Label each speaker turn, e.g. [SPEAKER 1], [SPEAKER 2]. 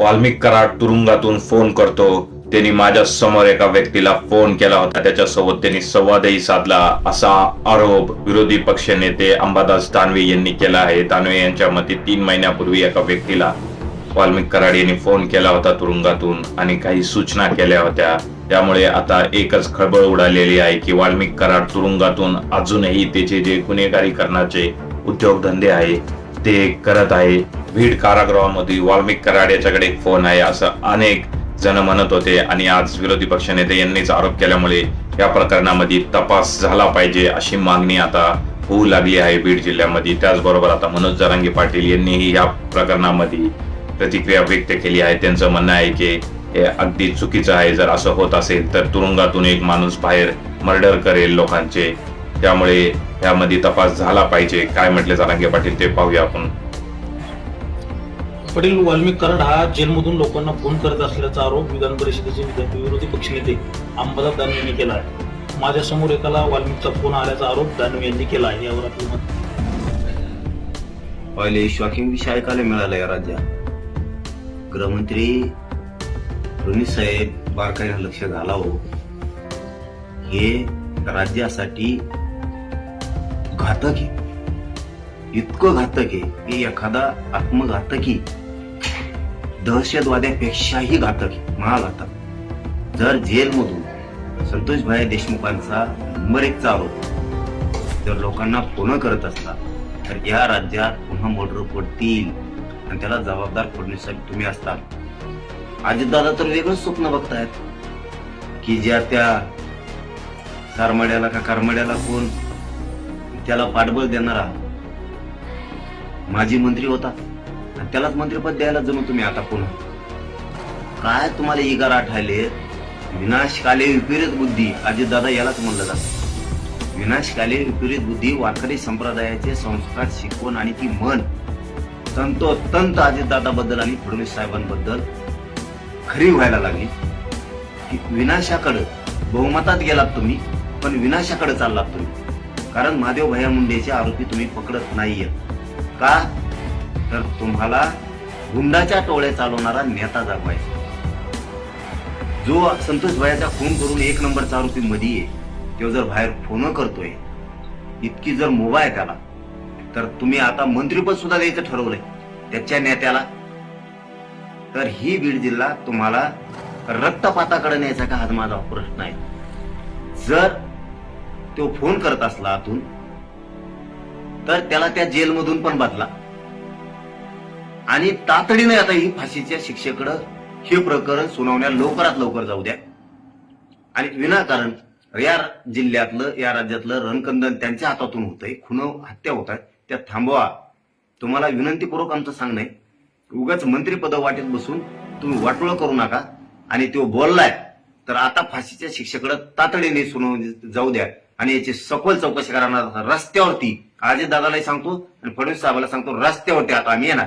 [SPEAKER 1] वाल्मिक कराड तुरुंगातून फोन करतो. त्यांनी माझ्यासमोर एका व्यक्तीला फोन केला होता. त्याच्यासोबत त्यांनी संवादही साधला. असा आरोप विरोधी पक्ष नेते अंबादास दानवे यांनी केला आहे. दानवे यांच्या मते तीन महिन्यापूर्वी एका व्यक्तीला वाल्मिक कराड यांनी फोन केला होता तुरुंगातून आणि काही सूचना केल्या होत्या. त्यामुळे आता एकच खळबळ उडालेली आहे की वाल्मिक कराड तुरुंगातून अजूनही त्याचे जे गुन्हेगारी करण्याचे उद्योगधंदे आहे ते करत आहे. भीड कारागृहामध्ये वाल्मिक कराड याच्याकडे एक फोन आहे असं अनेक जण म्हणत होते आणि आज विरोधी पक्षनेते यांनीच आरोप केल्यामुळे या प्रकरणामध्ये तपास झाला पाहिजे अशी मागणी आता होऊ लागली आहे बीड जिल्ह्यामध्ये. त्याचबरोबर आता मनोज जरांगे पाटील यांनीही या प्रकरणामध्ये प्रतिक्रिया व्यक्त केली आहे. त्यांचं म्हणणं आहे की हे अगदी चुकीचं आहे. जर असं होत असेल तर तुरुंगातून एक माणूस बाहेर मर्डर करेल लोकांचे. त्यामुळे यामध्ये तपास झाला पाहिजे. काय म्हटले जरांगे पाटील ते पाहूया आपण.
[SPEAKER 2] पाटील वाल्मिक कराड हा जेलमधून लोकांना फोन करत असल्याचा आरोप विधान परिषदेचे विद्यार्थी विरोधी पक्षनेते अंबादास दानवे यांनी केला आहे. माझ्यासमोर एकाला वाल्मिकचा फोन आल्याचा आरोप दानवे यांनी केला आहे. यावर आपलं मत.
[SPEAKER 3] पहिले शॉकिंग विषय ऐकायला मिळाला या राज्यात. गृहमंत्री रोनी साहेब बारकाईनं लक्ष घालावं. हे राज्यासाठी घातक आहे. इतकं घातक आहे की एखादा आत्मघातकी दहशतवाद्यापेक्षाही घातक आहे महाघातक. जर जेलमधून संतोषभाई देशमुखांचा नंबर एकचा आरोप जर लोकांना फोन करत असता तर या राज्यात पुन्हा मर्डर पडतील आणि त्याला जबाबदार फोडण्यासाठी तुम्ही असता. अजितदादा तर वेगळंच स्वप्न बघतायत की ज्या त्या सारमड्याला का करमड्याला कोण त्याला पाठबळ देणारा माजी मंत्री होता. आणि त्यालाच मंत्रीपद द्यायला जणू तुम्ही आता पुन्हा. काय तुम्हाला इगार विनाश विनाशकाले विपरीत बुद्धी. अजितदादा यालाच म्हणलं जातं. विनाशकाले विपरीत बुद्धी वारकरी संप्रदायाचे संस्कार शिकवण आणि ती मन. तंतोतंत अजितदादाबद्दल आणि फडणवीस साहेबांबद्दल खरी व्हायला लागली. की विनाशाकडं बहुमतात गेलात तुम्ही पण विनाशाकडे चाललात तुम्ही. कारण महादेव भैया मुंडेचे आरोपी तुम्ही पकडत नाहीये. का? तर तुम्हाला गुंडाच्या टोळ्या चालवणारा नेता जागवायचा जो संतोष भायाचा फोन करून एक नंबरचा आरोपी मध्ये आहे तो जर बाहेर फोन करतोय इतकी जर मोबा आहे त्याला तर तुम्ही आता मंत्रीपद सुद्धा द्यायचं ठरवलंय त्याच्या नेत्याला. तर ही बीड जिल्हा तुम्हाला रक्तपाताकडे न्यायचा का? हा माझा प्रश्न आहे. जर तो फोन करत असला आतून तर त्याला त्या जेलमधून पण बदला. आणि तातडीने आता ही फाशीच्या शिक्षेकडे हे प्रकरण सुनावण्या लवकरात लवकर जाऊ द्या. आणि विनाकारण या जिल्ह्यातलं या राज्यातलं रणकंदन त्यांच्या हातातून होतंय खुन हत्या होत आहेत. त्या थांबवा. तुम्हाला विनंतीपूर्वक आमचं सांगणं आहे उगाच मंत्रीपद वाटेत बसून तुम्ही वाटोळ करू नका. आणि तो बोललाय तर आता फाशीच्या शिक्षेकडे तातडीने सुनावणी जाऊ द्या. आणि याची सखोल चौकशी करणार रस्त्यावरती अजित दादालाही सांगतो आणि फडणवीस साहेबाला सांगतो रस्त्यावरती आता आम्ही येणार.